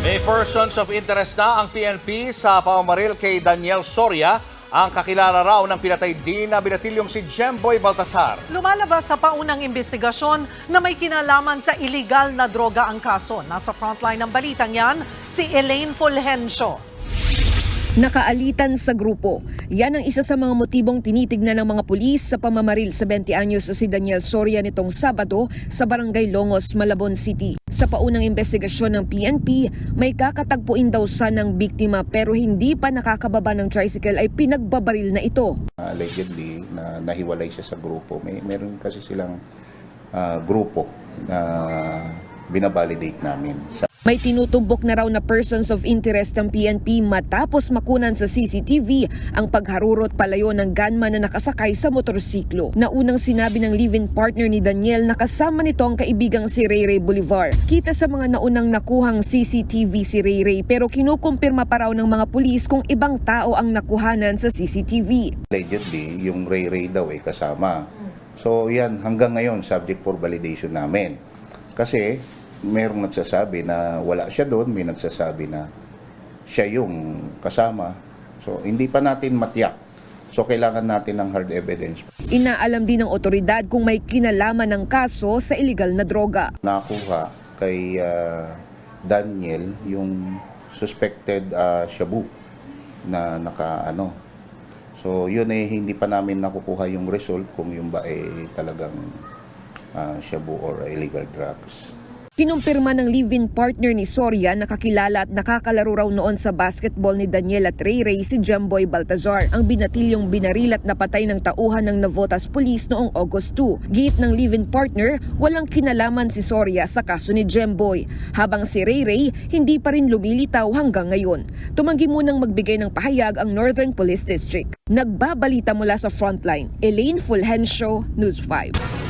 May persons of interest na ang PNP sa pamamaril kay Daniel Soria, ang kakilala raw ng pinatay din na binatilyong si Jemboy Baltasar. Lumalabas sa paunang investigasyon na may kinalaman sa iligal na droga ang kaso. Nasa frontline ng balitang yan, si Elaine Fulgencio. Nakaalitan sa grupo. Yan ang isa sa mga motibong tinitignan ng mga pulis sa pamamaril sa 20 anyos si Daniel Soria nitong Sabado sa Barangay Longos, Malabon City. Sa paunang investigasyon ng PNP, may kakatagpuin daw sa ng biktima pero hindi pa nakakababa ng tricycle ay pinagbabaril na ito. allegedly na nahiwalay siya sa grupo. May meron kasi silang ah, grupo na binabalidate namin. May tinutumbok na raw na persons of interest ng PNP matapos makunan sa CCTV ang pagharurot palayo ng gunman na nakasakay sa motorsiklo. Naunang sinabi ng live-in partner ni Daniel na kasama nito ang kaibigang si Ray Ray Bolivar. Kita sa mga naunang nakuhang CCTV si Ray Ray pero kinukumpirma pa raw ng mga pulis kung ibang tao ang nakuhanan sa CCTV. allegedly, yung Ray Ray daw ay kasama. So yan, hanggang ngayon, subject for validation namin. Kasi merong nagsasabi na wala siya doon, may nagsasabi na siya yung kasama. So hindi pa natin matiyak. So kailangan natin ng hard evidence. Inaalam din ng otoridad kung may kinalaman ng kaso sa illegal na droga. nakuha kay ah, Daniel yung suspected ah, shabu na naka ano. So yun eh hindi pa namin nakukuha yung result kung yung ba eh talagang ah, shabu or illegal drugs. Kinumpirma ng live-in partner ni Soria na kakilala at nakakalaro raw noon sa basketball ni Daniel at Ray Ray si Jemboy Baltazar, ang binatilyong binaril at napatay ng tauhan ng Navotas Police noong August 2. Giit ng live-in partner, walang kinalaman si Soria sa kaso ni Jemboy, habang si Ray Ray hindi pa rin lumilitaw hanggang ngayon. Tumanggi munang magbigay ng pahayag ang Northern Police District. Nagbabalita mula sa frontline, Elaine Fulgencio, News 5.